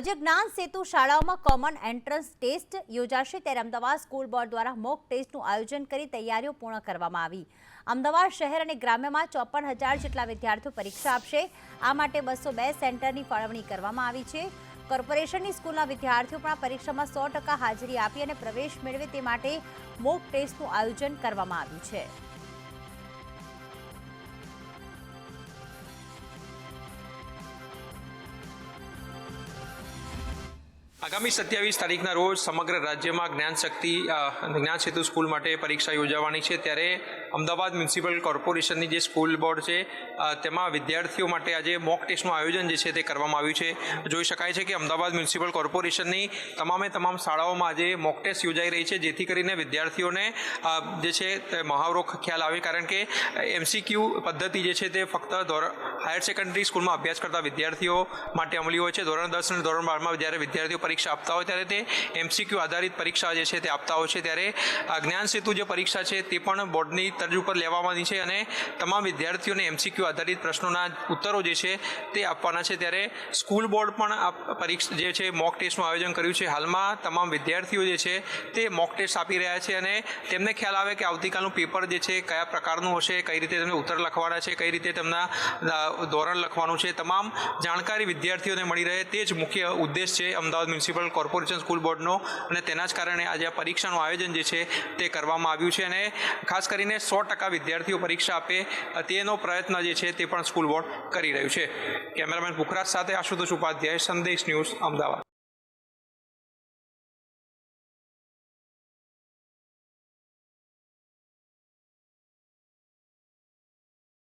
આજે જ્ઞાન સેતુ શાળાઓમાં કોમન એન્ટ્રન્સ ટેસ્ટ યોજાશે ત્યારે અમદાવાદ સ્કૂલ બોર્ડ દ્વારા મોક ટેસ્ટનું આયોજન કરી તૈયારીઓ પૂર્ણ કરવામાં આવી. અમદાવાદ શહેર અને ગ્રામ્યમાં ચોપન હજાર જેટલા વિદ્યાર્થીઓ પરીક્ષા આપશે. આ માટે બસો બે સેન્ટરની ફાળવણી કરવામાં આવી છે. કોર્પોરેશનની સ્કૂલના વિદ્યાર્થીઓ પણ પરીક્ષામાં સો હાજરી આપી અને પ્રવેશ મેળવે તે માટે મોક ટેસ્ટનું આયોજન કરવામાં આવ્યું છે. આગામી સત્યાવીસ તારીખના રોજ સમગ્ર રાજ્યમાં જ્ઞાન શક્તિ જ્ઞાન સેતુ સ્કૂલ માટે પરીક્ષા યોજાવાની છે. ત્યારે અમદાવાદ મ્યુનિસિપલ કોર્પોરેશનની જે સ્કૂલ બોર્ડ છે તેમાં વિદ્યાર્થીઓ માટે આજે મોક ટેસ્ટનું આયોજન જે છે તે કરવામાં આવ્યું છે. જોઈ શકાય છે કે અમદાવાદ મ્યુનિસિપલ કોર્પોરેશનની તમામે તમામ શાળાઓમાં આજે મોક ટેસ્ટ યોજાઈ રહી છે, જેથી કરીને વિદ્યાર્થીઓને જે છે તે મહાવરો ખ્યાલ આવે. કારણ કે એમસીક્યુ પદ્ધતિ જે છે તે ફક્ત ધોરણ હાયર સેકન્ડરી સ્કૂલમાં અભ્યાસ કરતા વિદ્યાર્થીઓ માટે અમલી હોય છે. ધોરણ દસ અને ધોરણ બારમાં જ્યારે વિદ્યાર્થીઓ પરીક્ષા આપતા હોય ત્યારે તે એમસીક્યુ આધારિત પરીક્ષા જે છે તે આપતા હોય છે. ત્યારે આ જ્ઞાન સેતુ જે પરીક્ષા છે તે પણ બોર્ડની તર્જ ઉપર લેવામાંની છે અને તમામ વિદ્યાર્થીઓને એમસીક્યુ આધારિત પ્રશ્નોના ઉત્તરો જે છે તે આપવાના છે. ત્યારે સ્કૂલ બોર્ડ પણ આ પરીક્ષા જે છે મોક ટેસ્ટનું આયોજન કર્યું છે. હાલમાં તમામ વિદ્યાર્થીઓ જે છે તે મોક ટેસ્ટ આપી રહ્યા છે અને તેમને ખ્યાલ આવે કે આવતીકાલનું પેપર જે છે કયા પ્રકારનું હશે, કઈ રીતે તેમને ઉત્તર લખવાના છે, કઈ રીતે તેમના ધોરણ લખવાનું છે. તમામ જાણકારી વિદ્યાર્થીઓને મળી રહે. તે જ મુખ્ય ઉદ્દેશ છે અમદાવાદ મ્યુનિસિપલ કોર્પોરેશન સ્કૂલ બોર્ડનો. અને તેના જ કારણે આજે આ પરીક્ષાનું આયોજન જે છે તે કરવામાં આવ્યું છે. અને ખાસ કરીને સો ટકા વિદ્યાર્થીઓ પરીક્ષા આપે તેનો પ્રયત્ન જે છે તે પણ સ્કૂલ બોર્ડ કરી રહ્યું છે. કેમેરામેન પુખરાજ સાથે આશુતોષ ઉપાધ્યાય, સંદેશ ન્યૂઝ, અમદાવાદ.